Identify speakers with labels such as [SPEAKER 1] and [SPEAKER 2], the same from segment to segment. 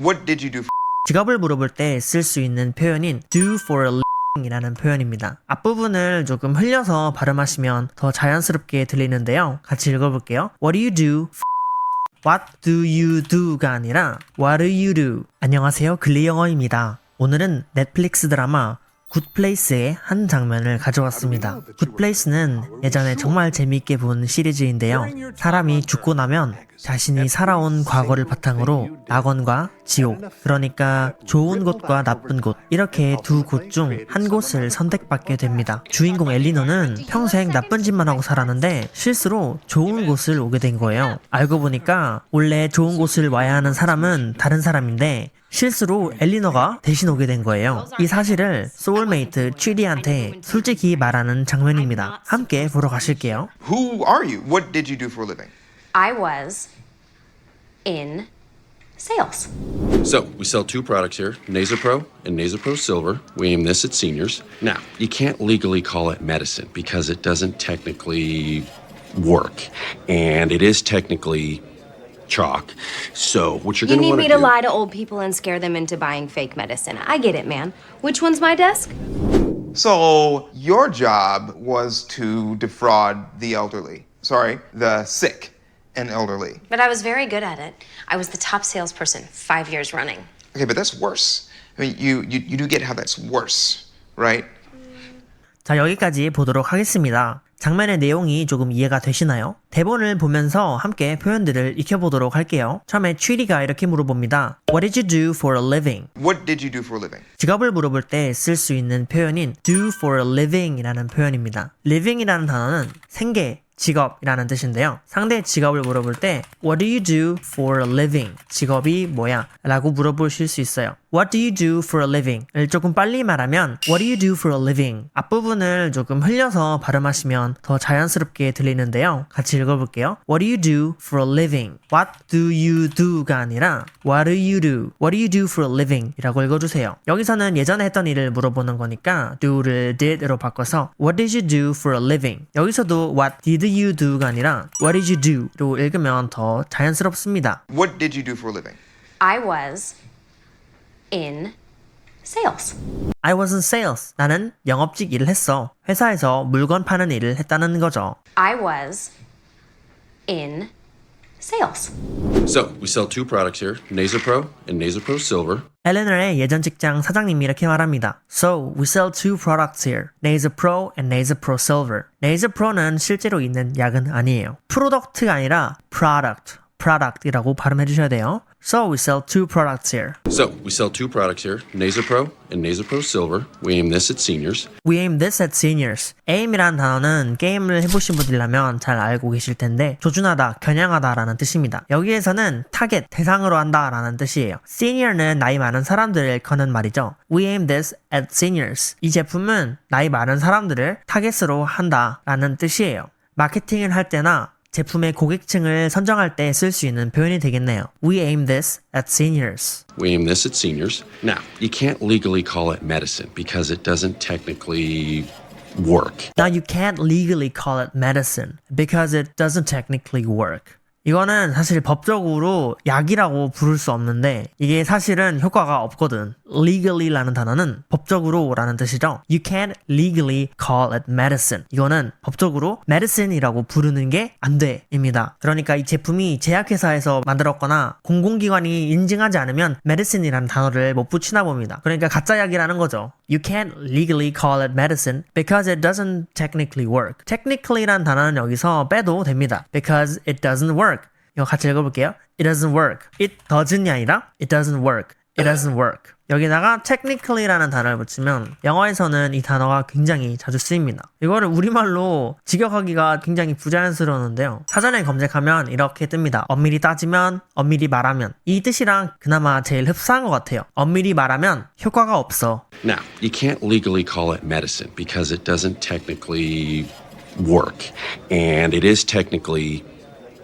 [SPEAKER 1] What did you do?
[SPEAKER 2] 직업을 물어볼 때 쓸 수 있는 표현인 do for a living이라는 표현입니다. 앞부분을 조금 흘려서 발음하시면 더 자연스럽게 들리는데요. 같이 읽어볼게요. What do you do? What do you do가 아니라 What do you do? 안녕하세요. 글리 영어입니다. 오늘은 넷플릭스 드라마 굿플레이스의 한 장면을 가져왔습니다. 굿플레이스는 예전에 정말 재미있게 본 시리즈인데요. 사람이 죽고 나면 자신이 살아온 과거를 바탕으로 낙원과 지옥, 그러니까 좋은 곳과 나쁜 곳, 이렇게 두 곳 중 한 곳을 선택받게 됩니다. 주인공 엘리너는 평생 나쁜 짓만 하고 살았는데 실수로 좋은 곳을 오게 된 거예요. 알고 보니까 원래 좋은 곳을 와야 하는 사람은 다른 사람인데 실수로 엘리너가 대신 오게 된 거예요. 이 사실을 소울메이트 취리한테 솔직히 말하는 장면입니다. 함께 보러 가실게요.
[SPEAKER 1] who are you? What did you do for a living?
[SPEAKER 3] I was in sales.
[SPEAKER 4] So, we sell two products here Nasopro and Nasopro Silver. We aim this at seniors. Now, you can't legally call it medicine because it doesn't technically work. And it is technically chalk. So, what you're
[SPEAKER 3] You
[SPEAKER 4] going to
[SPEAKER 3] need me
[SPEAKER 4] to
[SPEAKER 3] to
[SPEAKER 4] do.
[SPEAKER 3] lie to old people and scare them into buying fake medicine. I get it, man. Which one's my desk?
[SPEAKER 1] So your job was to defraud the elderly. Sorry, the sick and elderly.
[SPEAKER 3] But I was very good at it. I was the top salesperson five years running.
[SPEAKER 1] Okay, but that's worse. I mean, you you, you do get how that's worse, right?
[SPEAKER 2] 자, 여기까지 보도록 하겠습니다. 장면의 내용이 조금 이해가 되시나요? 대본을 보면서 함께 표현들을 익혀보도록 할게요. 처음에 취리가 이렇게 물어봅니다. What did you do for a living?
[SPEAKER 1] What did you do for a living?
[SPEAKER 2] 직업을 물어볼 때 쓸 수 있는 표현인 do for a living 이라는 표현입니다. living이라는 단어는 생계, 직업이라는 뜻인데요. 상대의 직업을 물어볼 때 What do you do for a living? 직업이 뭐야? 라고 물어보실 수 있어요. What do you do for a living? 을 조금 빨리 말하면 What do you do for a living? 앞부분을 조금 흘려서 발음하시면 더 자연스럽게 들리는데요. 같이 읽어볼게요. What do you do for a living? What do you do가 아니라 What do you do? What do you do for a living? 이라고 읽어주세요. 여기서는 예전에 했던 일을 물어보는 거니까 do를 did으로 바꿔서 What did you do for a living? 여기서도 What did you do가 아니라 What did you do로 읽으면 더 자연스럽습니다.
[SPEAKER 1] What did you do for a living?
[SPEAKER 3] I was in sales.
[SPEAKER 2] I was in sales. 나는 영업직 일을 했어. 회사에서 물건 파는 일을 했다는 거죠.
[SPEAKER 3] I was in sales.
[SPEAKER 4] So, we sell two products here Nasopro and Nasopro Silver.
[SPEAKER 2] 엘레나의 예전 직장 사장님이 이렇게 말합니다. So, we sell two products here. Nasal Pro and Nasal Pro Silver. Nasal Pro는 실제로 있는 약은 아니에요. 프로덕트가 아니라 product, product이라고 발음해 주셔야 돼요. So, we sell two products here.
[SPEAKER 4] So, we sell two products here Nasopro and Nasopro Silver. We aim this at seniors.
[SPEAKER 2] We aim this at seniors. aim이라는 단어는 게임을 해보신 분들이라면 잘 알고 계실 텐데 조준하다, 겨냥하다라는 뜻입니다. 여기에서는 타겟, 대상으로 한다라는 뜻이에요. senior는 나이 많은 사람들을 일컫는 말이죠. We aim this at seniors. 이 제품은 나이 많은 사람들을 타겟으로 한다라는 뜻이에요. 마케팅을 할 때나 제품의 고객층을 선정할 때 쓸 수 있는 표현이 되겠네요. We aim this at seniors.
[SPEAKER 4] We aim this at seniors. Now, you can't legally call it medicine because it doesn't technically work.
[SPEAKER 2] Now you can't legally call it medicine because it doesn't technically work. 이거는 사실 법적으로 약이라고 부를 수 없는데 이게 사실은 효과가 없거든. legally라는 단어는 법적으로라는 뜻이죠. You can't legally call it medicine. 이거는 법적으로 medicine이라고 부르는 게 안 돼입니다. 그러니까 이 제품이 제약회사에서 만들었거나 공공기관이 인증하지 않으면 medicine이라는 단어를 못 붙이나 봅니다. 그러니까 가짜 약이라는 거죠. You can't legally call it medicine because it doesn't technically work. technically라는 단어는 여기서 빼도 됩니다. because it doesn't work. 이거 같이 읽어볼게요. It doesn't work. It doesn't이 아니라 it doesn't work. It doesn't work. 여기다가 technically라는 단어를 붙이면 영어에서는 이 단어가 굉장히 자주 쓰입니다. 이거를 우리말로 직역하기가 굉장히 부자연스러웠는데요. 사전에 검색하면 이렇게 뜹니다. 엄밀히 따지면, 엄밀히 말하면. 이 뜻이랑 그나마 제일 흡사한 것 같아요. 엄밀히 말하면 효과가 없어.
[SPEAKER 4] Now, you can't legally call it medicine because it doesn't technically work. And it is technically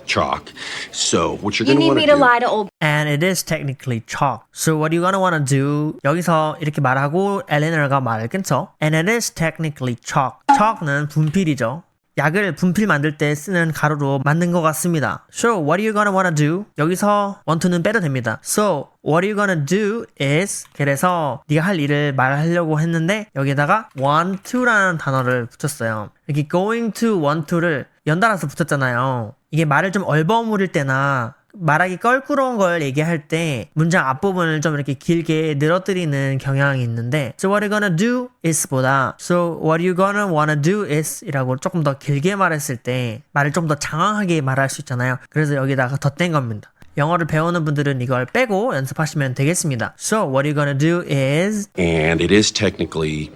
[SPEAKER 4] chalk. So, what you're
[SPEAKER 3] You
[SPEAKER 4] going to
[SPEAKER 3] need
[SPEAKER 4] want
[SPEAKER 3] me
[SPEAKER 4] to do.
[SPEAKER 3] lie to old
[SPEAKER 2] And it is technically chalk. So what you're gonna wanna do 여기서 이렇게 말하고 엘레나가 말을 끊죠. And it is technically chalk. chalk는 분필이죠. 약을 분필 만들 때 쓰는 가루로 만든 것 같습니다. So what are you gonna wanna do? 여기서 want to는 빼도 됩니다. So what are you gonna do is 그래서 네가 할 일을 말하려고 했는데 여기다가 want to라는 단어를 붙였어요. 이렇게 going to want to를 연달아서 붙였잖아요. 이게 말을 좀 얼버무릴 때나 말하기 껄끄러운 걸 얘기할 때 문장 앞부분을 좀 이렇게 길게 늘어뜨리는 경향이 있는데 So what you gonna do is 보다. So what you gonna wanna do is 이라고 조금 더 길게 말했을 때 말을 좀 더 장황하게 말할 수 있잖아요. 그래서 여기다가 덧댄 겁니다. 영어를 배우는 분들은 이걸 빼고 연습하시면 되겠습니다. So what you gonna do is
[SPEAKER 4] And it is technically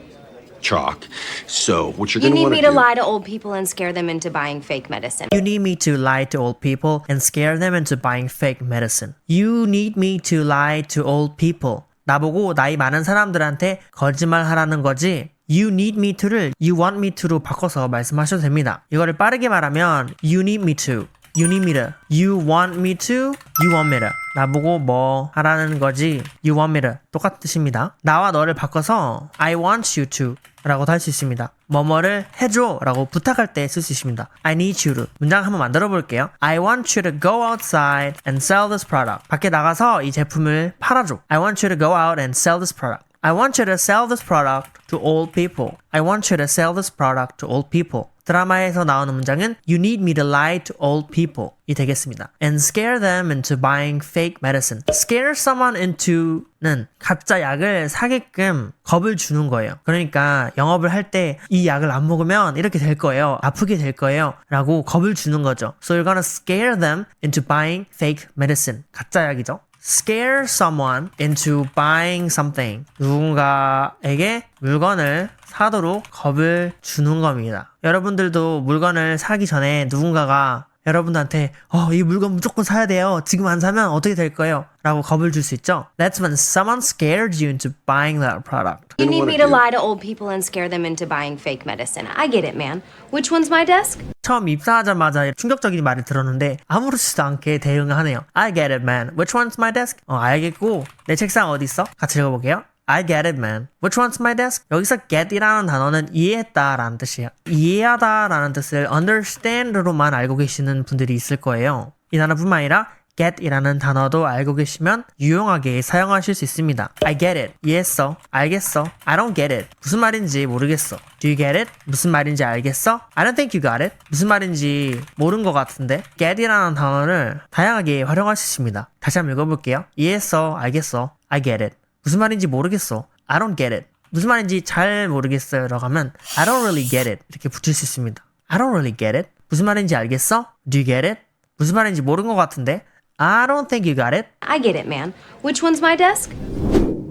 [SPEAKER 4] chalk. So what you're
[SPEAKER 3] You
[SPEAKER 4] going to
[SPEAKER 3] need
[SPEAKER 4] want
[SPEAKER 3] me
[SPEAKER 4] to
[SPEAKER 3] to
[SPEAKER 4] do.
[SPEAKER 3] lie to old people and scare them into buying fake medicine.
[SPEAKER 2] You need me to lie to old people and scare them into buying fake medicine. You need me to lie to old people. 나보고 나이 많은 사람들한테 거짓말 하라는 거지. You need me to를 you want me to로 바꿔서 말씀하셔도 됩니다. 이거를 빠르게 말하면 you need me to. To. You want me to. You want me to. 나보고 뭐 하라는 거지. You want me to. 똑같은 뜻입니다. 나와 너를 바꿔서 I want you to. 라고도 할 수 있습니다. 뭐뭐를 해줘 라고 부탁할 때 쓸 수 있습니다. I need you to. 문장 한번 만들어 볼게요. I want you to go outside and sell this product. 밖에 나가서 이 제품을 팔아줘. I want you to go out and sell this product. I want you to sell this product to old people. I want you to sell this product to old people. 드라마에서 나오는 문장은 You need me to lie to old people 이 되겠습니다. And scare them into buying fake medicine. Scare someone into는 가짜 약을 사게끔 겁을 주는 거예요. 그러니까 영업을 할 때 이 약을 안 먹으면 이렇게 될 거예요. 아프게 될 거예요. 라고 겁을 주는 거죠. So you're gonna scare them into buying fake medicine. 가짜 약이죠. Scare someone into buying something. 누군가에게 물건을 사도록 겁을 주는 겁니다. 여러분들도 물건을 사기 전에 누군가가 여러분들한테 어, 이 물건 무조건 사야 돼요. 지금 안 사면 어떻게 될 거예요? 라고 겁을 줄 수 있죠. That's when someone scared you into buying that product.
[SPEAKER 3] You need me to lie to old people and scare them into buying fake medicine. I get it, man. Which one's my desk?
[SPEAKER 2] 처음 입사하자마자 충격적인 말을 들었는데 아무렇지도 않게 대응을 하네요. I get it, man. Which one's my desk? 어, 알겠고 내 책상 어디 있어? 같이 읽어볼게요. I get it, man. Which one's my desk? 여기서 get이라는 단어는 이해했다라는 뜻이에요. 이해하다라는 뜻을 understand로만 알고 계시는 분들이 있을 거예요. 이 단어뿐만 아니라 get이라는 단어도 알고 계시면 유용하게 사용하실 수 있습니다. I get it. 이해했어. 알겠어. I don't get it. 무슨 말인지 모르겠어. Do you get it? 무슨 말인지 알겠어? I don't think you got it. 무슨 말인지 모른 것 같은데. get이라는 단어를 다양하게 활용할 수 있습니다. 다시 한번 읽어볼게요. 이해했어. 알겠어. I get it. 무슨 말인지 모르겠어. I don't get it. 무슨 말인지 잘 모르겠어요. 라고 하면 I don't really get it. 이렇게 붙일 수 있습니다. I don't really get it. 무슨 말인지 알겠어? Do you get it? 무슨 말인지 모른 것 같은데? I don't think you got it.
[SPEAKER 3] I get it, man. Which one's my desk?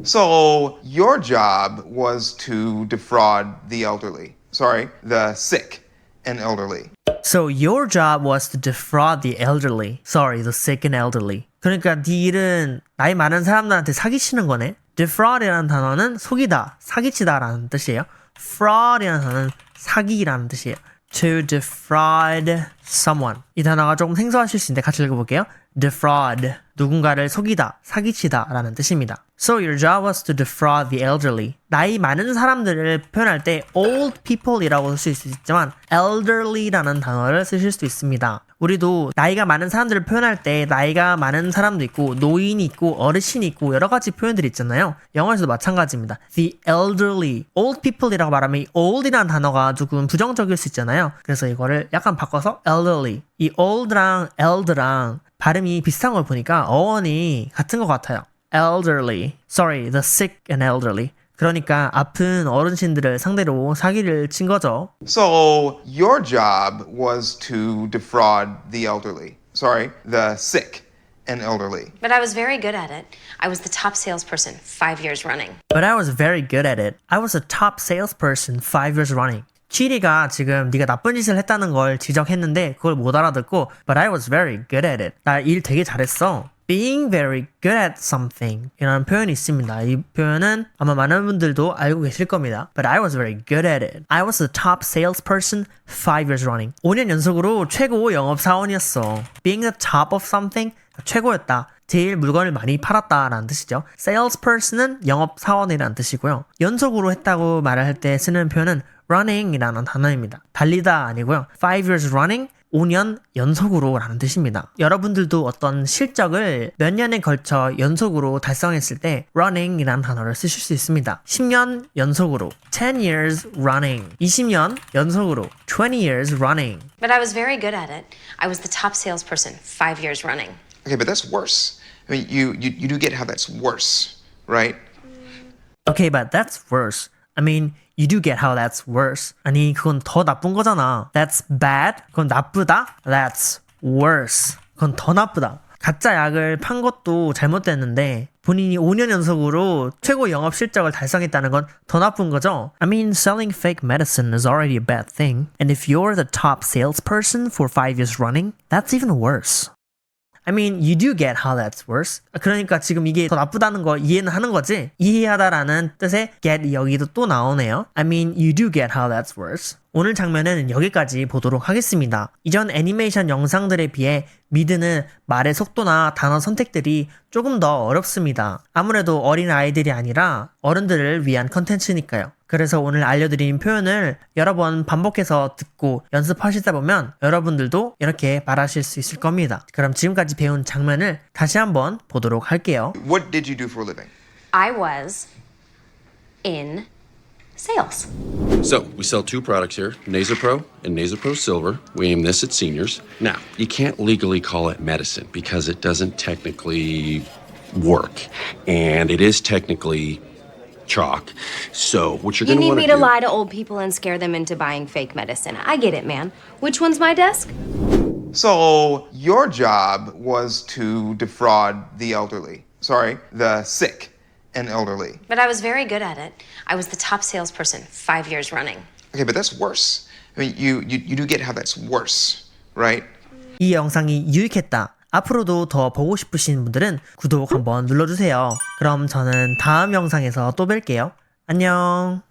[SPEAKER 1] So your job was to defraud the elderly. Sorry, the sick and elderly.
[SPEAKER 2] So your job was to defraud the elderly. Sorry, the sick and elderly. 그러니까 네 일은 나이 많은 사람들한테 사기치는 거네. defraud이라는 단어는 속이다, 사기치다라는 뜻이에요. fraud이라는 단어는 사기라는 뜻이에요. To defraud someone. 이 단어가 조금 생소하실 수 있는데 같이 읽어볼게요. Defraud. 누군가를 속이다, 사기치다 라는 뜻입니다. So your job was to defraud the elderly. 나이 많은 사람들을 표현할 때 old people이라고 쓸 수 있지만 elderly라는 단어를 쓰실 수 있습니다. 우리도 나이가 많은 사람들을 표현할 때 나이가 많은 사람도 있고 노인이 있고 어르신이 있고 여러 가지 표현들이 있잖아요. 영어에서도 마찬가지입니다. The elderly, old people이라고 말하면 이 old이라는 단어가 조금 부정적일 수 있잖아요. 그래서 이거를 약간 바꿔서 elderly. 이 old랑 elder랑 발음이 비슷한 걸 보니까 어원이 같은 것 같아요. elderly. Sorry, the sick and elderly. 그러니까 아픈 어르신들을 상대로 사기를 친 거죠.
[SPEAKER 1] So your job was to defraud the elderly. Sorry, the sick and elderly.
[SPEAKER 3] But I was very good at it. I was the top salesperson five years running.
[SPEAKER 2] But I was very good at it. I was a top salesperson five years running. 취리가 지금 네가 나쁜 짓을 했다는 걸 지적했는데 그걸 못 알아듣고 But I was very good at it. 나 일 되게 잘했어. Being very good at something 이라는 표현이 있습니다. 이 표현은 아마 많은 분들도 알고 계실 겁니다. But I was very good at it. I was the top salesperson five years running. 5년 연속으로 최고 영업 사원이었어. Being the top of something 최고였다. 제일 물건을 많이 팔았다라는 뜻이죠. salesperson은 영업 사원이라는 뜻이고요. 연속으로 했다고 말을 할 때 쓰는 표현은 running이라는 단어입니다. 달리다 아니고요. five years running 5년 연속으로 라는 뜻입니다. 여러분들도 어떤 실적을 몇 년에 걸쳐 연속으로 달성했을 때 running이라는 단어를 쓰실 수 있습니다. 10년 연속으로 10 years running 20년 연속으로 20 years running
[SPEAKER 3] But I was very good at it. I was the top salesperson five years running.
[SPEAKER 1] Okay, but that's worse. I mean, you, you, you do get how that's worse, right?
[SPEAKER 2] Okay, but that's worse. I mean, you do get how that's worse. 아니, 그건 더 나쁜 거잖아. That's bad. 그건 나쁘다. That's worse. 그건 더 나쁘다. 가짜 약을 판 것도 잘못됐는데 본인이 5년 연속으로 최고 영업 실적을 달성했다는 건 더 나쁜 거죠. I mean, selling fake medicine is already a bad thing. And if you're the top salesperson for 5 years running, that's even worse. I mean, you do get how that's worse. 그러니까 지금 이게 더 나쁘다는 거 이해는 하는 거지? 이해하다라는 뜻의 get 여기도 또 나오네요. I mean, you do get how that's worse. 오늘 장면은 여기까지 보도록 하겠습니다. 이전 애니메이션 영상들에 비해 미드는 말의 속도나 단어 선택들이 조금 더 어렵습니다. 아무래도 어린 아이들이 아니라 어른들을 위한 컨텐츠니까요. 그래서 오늘 알려드린 표현을 여러 번 반복해서 듣고 연습하시다 보면 여러분들도 이렇게 말하실 수 있을 겁니다. 그럼 지금까지 배운 장면을 다시 한번 보도록 할게요.
[SPEAKER 1] What did you do for a living?
[SPEAKER 3] I was in sales.
[SPEAKER 4] So, we sell two products here Nasopro and Nasopro Silver. We aim this at seniors. Now, you can't legally call it medicine because it doesn't technically work. And it is technically chalk. So, what you're
[SPEAKER 3] You
[SPEAKER 4] going to
[SPEAKER 3] do
[SPEAKER 4] You need
[SPEAKER 3] me
[SPEAKER 4] to
[SPEAKER 3] to
[SPEAKER 4] do.
[SPEAKER 3] lie to old people and scare them into buying fake medicine. I get it, man. Which one's my desk?
[SPEAKER 1] So, your job was to defraud the elderly. Sorry, the sick and elderly.
[SPEAKER 3] But I was very good at it. I was the top salesperson five years running.
[SPEAKER 1] Okay, but that's worse. I mean, you, you, you do get how that's worse, right?
[SPEAKER 2] 이 영상이 유익했다. 앞으로도 더 보고 싶으신 분들은 구독 한번 눌러주세요. 그럼 저는 다음 영상에서 또 뵐게요. 안녕.